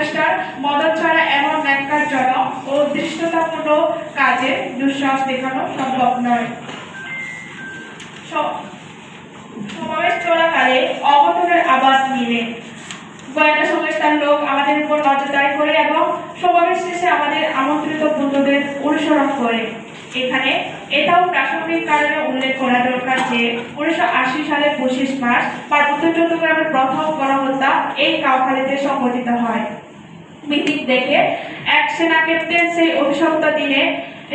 সংস্থার মদত ছাড়া এমন ন্যাক্কারজনক ও দৃষ্টতাপূর্ণ কাজে দুঃসাহস দেখানো সম্ভব নয়। সমাবেশ চলাকালে অঘটনের আবাদ মিলে। গোয়েন্দা সংস্থার লোক আমাদের উপর নজরদারি করে এবং সমাবেশ শেষে আমাদের আমন্ত্রিত বন্ধুদের অনুসরণ করে। এখানে এটাও প্রাসঙ্গিক কারণে উল্লেখ করা দরকার যে, উনিশশো আশি সালের পঁচিশ মার্চ পার্বত্য চট্টগ্রামের প্রথম গণহত্যা এই কাউখালীতে সংঘটিত হয়। মিটিং দেখে এক সেনা ক্যাপ্টেন সেই অভিশপ্ত দিনে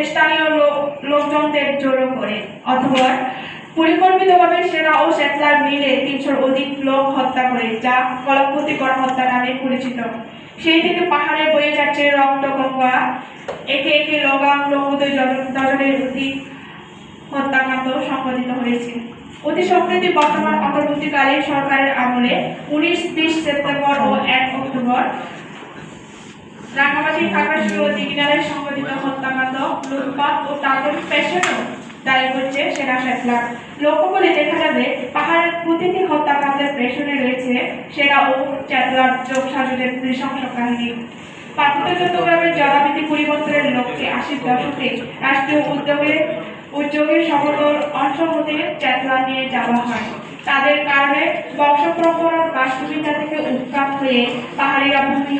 স্থানীয় লোকজনদের জড়ো করে। অথবা পরিকল্পিতভাবে সেনা ও সেটলার মিলে তিনশোর অধিক লোক হত্যা করে, যা কলমপতি গণহত্যা নামে পরিচিত। সেই থেকে পাহাড়ে বয়ে যাচ্ছে রক্ত গঙ্গা একে একে লগাম লঙ্গুদয় ডজনের অধিক হত্যাকাণ্ড সংঘটিত হয়েছে। অতি সম্প্রতি বর্তমান অন্তর্বর্তীকালীন সরকারের আমলে উনিশ, বিশ সেপ্টেম্বর ও এক অক্টোবর রাঙামাটি খাগড়াছড়ি ও সংঘটিত হত্যাকাণ্ড, লুটপাট ও তাদের পেছনেও দায়ী হচ্ছে সেনা শাসলার লক্ষ্য করে দেখা যাবে, পাহাড়ের প্রতিটি হত্যাকাণ্ডের পেছনে রয়েছে সেনা ও চেতলার যোগ সাজনের নৃশংস কাহিনী। পার্বত্য চট্টগ্রামের জলাবৃত্তি পরিবর্তনের লক্ষ্যে আশির দশকে রাষ্ট্রীয় উদ্যোগে উদ্যোগের সফল অংশ হতে চেতলা নিয়ে যাওয়া হয়। তাদের কারণে বংশ পরম্পরার বাস্তুবিদ্যা থেকে উৎপাত হয়ে পাহাড়িরা ভূমি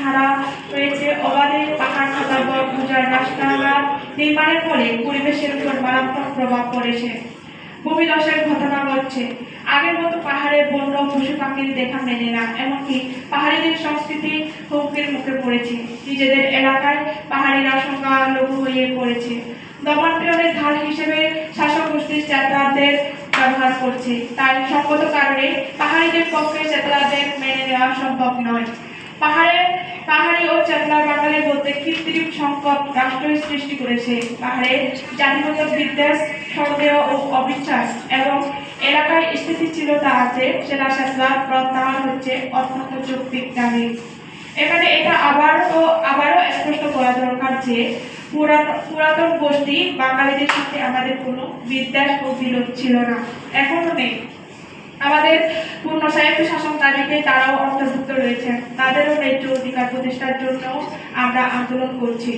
নির্মাণের ফলে পরিবেশের উপর মারাত্মক প্রভাব পড়েছে। ভূমিধসের ঘটনা ঘটছে। আগের মতো পাহাড়ে বন্য পশু পাখির দেখা মেলে না, এমনকি পাহাড়িদের সংস্কৃতি হুমকির মুখে পড়েছে। নিজেদের এলাকায় পাহাড়িরা সংখ্যালঘু হয়ে পড়েছে। দমনপীড়নের ঢাল হিসেবে শাসক গোষ্ঠীর চেতলাদের ব্যবহার করছে। তাই সঙ্গত কারণে পাহাড়িদের পক্ষে চেতনাদের মেনে নেওয়া সম্ভব নয়। পাহাড়ে, পাহাড়ি ও চেতলা বাঙালির মধ্যে কৃত্রিম সংকট রাষ্ট্রই সৃষ্টি করেছে। পাহাড়ে জাতিগত বিদ্বেষ, সন্দেহ ও অবিশ্বাস এবং এলাকায় স্থিতিশীলতা আছে। সেটা চেতলা প্রত্যাহার হচ্ছে অত্যন্ত যৌক্তিক দাবি। এখানে এটা আবারও আবারও স্পষ্ট করা দরকার যে পুরাতন গোষ্ঠী বাঙালিদের সাথে আমাদের কোনো বিদ্বেষ ও বিরোধ ছিল না। এখনও নেই। আমাদের পূর্ণ সাহিত্য শাসন দাবিতে তারাও অন্তর্ভুক্ত রয়েছেন তাদেরও ন্যায্য অধিকার প্রতিষ্ঠার জন্য আমরা আন্দোলন করছি।